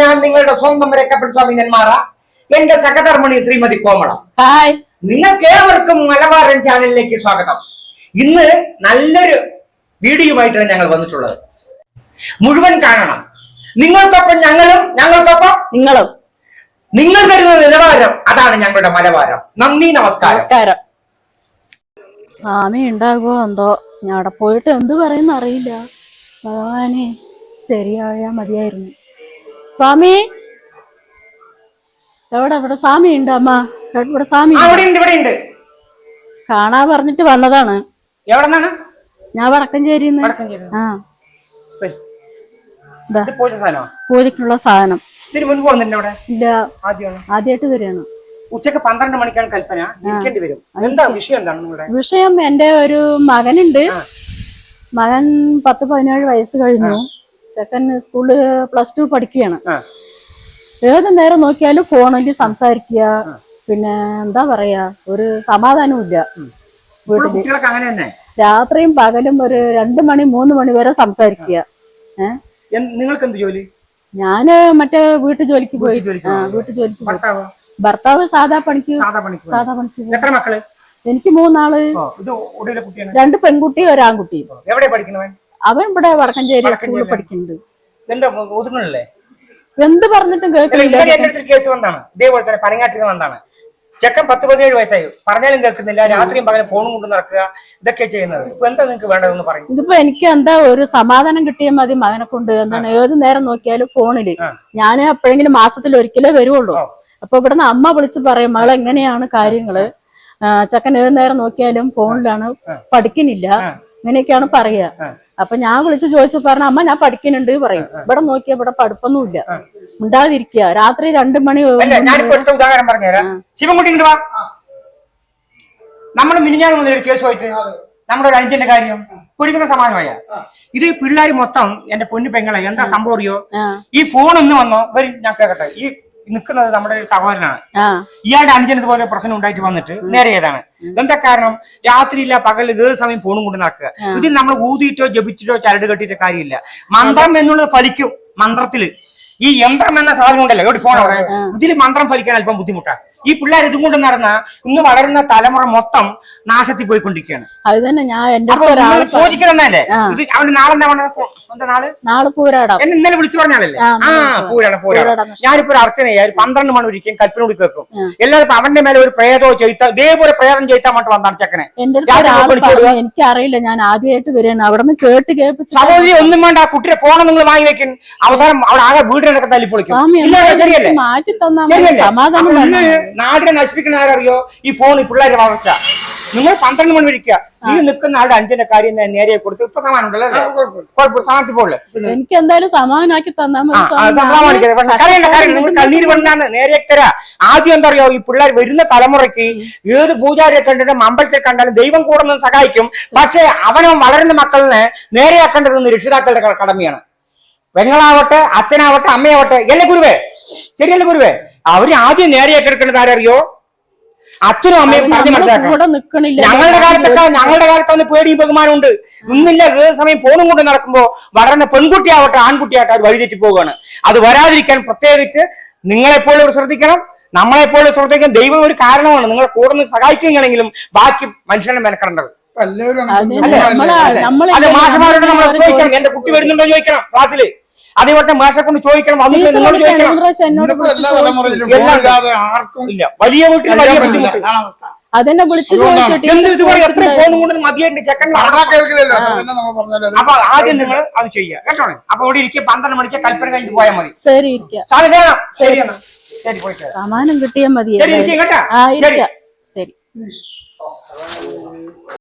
ഞാൻ നിങ്ങളുടെ സ്വന്തം രക്കപ്പെട്ട സ്വാമി നെന്മാറ എന്റെ സഹധർമ്മണി ശ്രീമതി കോമള. ഹായ്. നിങ്ങൾക്ക് ഏവർക്കും മലബാരൻ ചാനലിലേക്ക് സ്വാഗതം. ഇന്ന് നല്ലൊരു വീഡിയോയുമായിട്ടാണ് ഞങ്ങൾ വന്നിട്ടുള്ളത്. മുഴുവൻ കാണണം. നിങ്ങൾക്കൊപ്പം ഞങ്ങളും ഞങ്ങൾക്കൊപ്പം നിങ്ങളും. നിങ്ങൾ തരുന്ന നിലവാരം അതാണ് ഞങ്ങളുടെ മലബാരം. നന്ദി നമസ്കാരം. നമസ്കാരം. സ്വാമി ഉണ്ടാകുമോ എന്തോ? ഞാൻ അവിടെ പോയിട്ട് എന്ത് പറയുന്ന അറിയില്ല ഭഗവാനെ ശരിയായാ മതിയായിരുന്നു. സ്വാമി. എവിടെ? ഇവിടെ സ്വാമി ഉണ്ട്. അമ്മ ഇവിടെ സ്വാമി കാണാ പറഞ്ഞിട്ട് വന്നതാണ്. ഞാൻ വടക്കഞ്ചേരി ആ. വരൂ. ഇതാ ഇത് പൂജ സാധനമോ സാധനം. ഇല്ല. ആദ്യമായിട്ട് വരികയാണ്. ഉച്ചയ്ക്ക് പന്ത്രണ്ട് മണിക്കാണ് കൽപ്പന. ഇരിക്കേണ്ടി വരും. എന്താ വിഷയം എന്താണ് നിങ്ങളുടെ? വിഷയം എന്റെ ഒരു മകനുണ്ട്. മകൻ പത്ത് പതിനേഴ് വയസ്സ് കഴിഞ്ഞു. സെക്കൻഡ് സ്കൂളിൽ പ്ലസ് ടു പഠിക്കുകയാണ്. ഏത് നേരം നോക്കിയാലും ഫോണിൽ സംസാരിക്കുക. പിന്നെ എന്താ പറയാ ഒരു അങ്ങനെ തന്നെ? രാത്രിയും പകലും ഒരു രണ്ട് മണി മൂന്ന് മണി വരെ സംസാരിക്കുക. നിങ്ങൾക്ക് എന്ത് ജോലി? ഞാൻ മറ്റേ വീട്ടു ജോലിക്ക് പോയി. വീട്ടു ജോലിക്ക് പോയി. ഭർത്താവ്? സാധാ പണിക്ക് സാധാ പണിക്ക് എത്ര മക്കൾ? എനിക്ക് മൂന്നാൾ. രണ്ട് പെൺകുട്ടി ഒരാൺകുട്ടി എവിടെ പഠിക്കണവൻ? അവൻ ഇവിടെ വടക്കഞ്ചേരി സ്കൂളിൽ. പഠിക്കുന്നുണ്ട്. എന്താ ഒതുങ്ങണല്ലേ എന്ത് പറഞ്ഞിട്ടും കേൾക്കുന്നില്ല കേൾക്കില്ല കേസ് വന്നാണ് ഇതേപോലെ തന്നെ പനങ്ങാട്ടിൽ വന്നാണ് ചെക്കൻ പത്ത് പതിനേഴ് വയസ്സായി. പറഞ്ഞാലും കേൾക്കുന്നില്ല. രാത്രിയും പകലും ഫോണും കൊണ്ട് നടക്കുക. ഇതൊക്കെ ചെയ്യുന്നത്. ഇപ്പൊ എന്താ നിങ്ങൾക്ക് വേണ്ടതെന്ന് പറയും. ഇതിപ്പോ എനിക്ക് എന്താ ഒരു സമാധാനം കിട്ടിയാൽ മതി മകനെ കൊണ്ട്. എന്താണ് ഏത് നേരം നോക്കിയാലും ഫോണിൽ. ഞാൻ എപ്പോഴെങ്കിലും മാസത്തിൽ ഒരിക്കലേ വരുവുള്ളൂ. അപ്പൊ ഇവിടുന്ന് അമ്മ വിളിച്ച് പറയും മകൾ എങ്ങനെയാണ് കാര്യങ്ങൾ? ചെക്കൻ ഏത് നേരം നോക്കിയാലും ഫോണിലാണ് പഠിക്കുന്നില്ല. ആ. ഇങ്ങനെയൊക്കെയാണ് പറയാ അപ്പൊ ഞാൻ വിളിച്ചു ചോദിച്ചു പറഞ്ഞ അമ്മ ഞാൻ പഠിക്കുന്നുണ്ട് പറയും. ഇവിടെ നോക്കിയാ ഇവിടെ പഠിപ്പൊന്നുമില്ല. ഉണ്ടാതിരിക്കുക രാത്രി രണ്ടു മണി ഉദാഹരണം പറഞ്ഞുതരാം. ശിവൻകുട്ടി വാ. നമ്മൾ മുതൽ ഒരു കേസ് പോയിട്ട് നമ്മുടെ ഒരു അഞ്ചിന്റെ കാര്യം. പൊരിക്കുന്ന സമാനമായ. ഇത് പിള്ളേർ മൊത്തം എന്റെ പൊന്നു പെങ്ങളെ എന്താ സംഭവിയോ ഈ ഫോൺ ഒന്ന് വന്നോ? വരും ഞാൻ കേക്കട്ടെ. ഈ നിൽക്കുന്നത് നമ്മുടെ ഒരു സഹോദരനാണ്. ഇയാളുടെ അനുജൻ ഇതുപോലെ പ്രശ്നം ഉണ്ടായിട്ട് വന്നിട്ട് നേരെ ഏതാണ്? എന്താ കാരണം? രാത്രിയില്ല പകൽ ഏത് സമയം ഫോണും കൊണ്ട് നടക്കുക. ഇതിൽ നമ്മൾ ഊതിയിട്ടോ ജപിച്ചിട്ടോ ചരട് കെട്ടിയിട്ടോ കാര്യമില്ല. മന്ത്രം എന്നുള്ളത് ഫലിക്കും മന്ത്രത്തിൽ. ഈ യന്ത്രം എന്ന സാധനം ഉണ്ടല്ലോ ഒരു ഫോൺ അവിടെ. ഇതിൽ മന്ത്രം ഫലിക്കാൻ അല്പം ബുദ്ധിമുട്ടാണ് ഈ പിള്ളേർ ഇതും കൊണ്ട് നടന്ന ഇന്ന് വളരുന്ന തലമുറ മൊത്തം നാശത്തിൽ പോയിക്കൊണ്ടിരിക്കുകയാണ്. അത് തന്നെ ഞാൻ എന്റെ ഇത് എന്താ നാൾ? നാളെ പൂരാടാം. എന്നെ ഇന്നലെ വിളിച്ചു പറഞ്ഞാലല്ലേ ആ, പൂരാണ് പൂരാണ് ഞാനിപ്പോ ഒരു അർത്ഥന ഒരു പന്ത്രണ്ട് മണി ഒരിക്കലും കൽപ്പനോട് കേൾക്കും. എല്ലാവർക്കും അവന്റെ മേലെ ഒരു പ്രേതോ ചെയ്ത ഇതേപോലെ പ്രേതം ചെയ്താൽ മാത്രം വന്നാണ് ചെക്കനെ. ഒരാൾ എനിക്കറിയില്ല ഞാൻ ആദ്യമായിട്ട് വരികയാണ്. അവിടെ നിന്ന് കേട്ട് കേൾപ്പിച്ചു സഹോദരി ഒന്നും വേണ്ട ആ കുട്ടിയുടെ ഫോൺ നിങ്ങൾ വാങ്ങി വെക്കും. അവസാനം അവിടെ ആകെ വീടിനൊക്കെ തല്ലിപ്പൊളിക്കും ശരിയല്ലേ? മാറ്റി തന്നാ സമാധാനം. ഇന്ന് നാടിനെ നശിപ്പിക്കുന്ന ആരറിയോ? ഈ ഫോൺ ഈ പിള്ളേരെ വളർച്ച. നിങ്ങൾ പന്ത്രണ്ട് മണി വിളിക്കുക ഈ നിൽക്കുന്ന ആളുടെ അഞ്ചിന്റെ കാര്യം ഞാൻ നേരെ കൊടുത്ത് ഇപ്പൊ സമാനമുണ്ടല്ലോ അല്ലേ? കുഴപ്പമില്ല സമാനത്തിൽ പോലെ എനിക്ക് എന്തായാലും സമാനാക്കി തന്നാ. നിങ്ങൾ കണ്ണീര് കൊണ്ടാണ് നേരെ തരാ. ആദ്യം എന്താ പറയുക ഈ പിള്ളേർ വരുന്ന തലമുറയ്ക്ക് ഏത് പൂജാരിയെ കണ്ടിട്ടും അമ്പലത്തിൽ കണ്ടാലും ദൈവം കൂടെ നിന്ന് സഹായിക്കും. പക്ഷെ അവനവൻ വളരുന്ന മക്കളിനെ നേരെയാക്കേണ്ടത് രക്ഷിതാക്കളുടെ കടമയാണ്. പെങ്ങളാവട്ടെ അച്ഛനാവട്ടെ അമ്മയാവട്ടെ എന്നെ ഗുരുവേ? ശരിയല്ലേ ഗുരുവേ? അവർ ആദ്യം നേരെയാക്കെടുക്കേണ്ടത് ആരറിയോ? അച്ഛനും അമ്മയും പറഞ്ഞു മനസ്സിലാക്കണം ഞങ്ങളുടെ കാലത്തൊക്കെ ഞങ്ങളുടെ കാലത്ത് വന്ന് പേടിയും ബഹുമാനമുണ്ട് ഇന്നില്ല ഏത് സമയം ഫോണും കൊണ്ട് നടക്കുമ്പോ വളർന്ന പെൺകുട്ടിയാവട്ടെ ആൺകുട്ടിയാവട്ടെ അവർ വഴിതെറ്റി പോവുകയാണ്. അത് വരാതിരിക്കാൻ പ്രത്യേകിച്ച് നിങ്ങളെപ്പോഴും ശ്രദ്ധിക്കണം. നമ്മളെപ്പോഴും ശ്രദ്ധിക്കാൻ ദൈവം ഒരു കാരണമാണ്. നിങ്ങളെ കൂടുതൽ സഹായിക്കുകയാണെങ്കിലും ബാക്കി മനുഷ്യനെ മെനക്കെടേണ്ടത്. അത് മാഷമാരോട് നമ്മൾ ചോദിക്കണം. എന്റെ കുട്ടി വരുന്നുണ്ടോ ചോദിക്കണം ക്ലാസ്സിൽ അതേപോലെ മാഷെ കൊണ്ട് ചോദിക്കണം വന്നിട്ട് ചോദിക്കണം. ഇല്ല. വലിയ വീട്ടിൽ വലിയ ബുദ്ധിമുട്ട്. അതെന്നെ വിളിച്ചു ചോദിച്ചിട്ട് അപ്പൊ ആദ്യം നിങ്ങൾ അത് ചെയ്യുക. കേട്ടോ? അപ്പൊ ഇവിടെ ഇരിക്കുക. പന്ത്രണ്ട് മണിക്ക് കൽപ്പന കഴിഞ്ഞ് പോയാൽ മതി. ശരി ശരി. സമാനം കിട്ടിയാൽ മതി ശരി ഇരിക്കും ശരി. ശരി.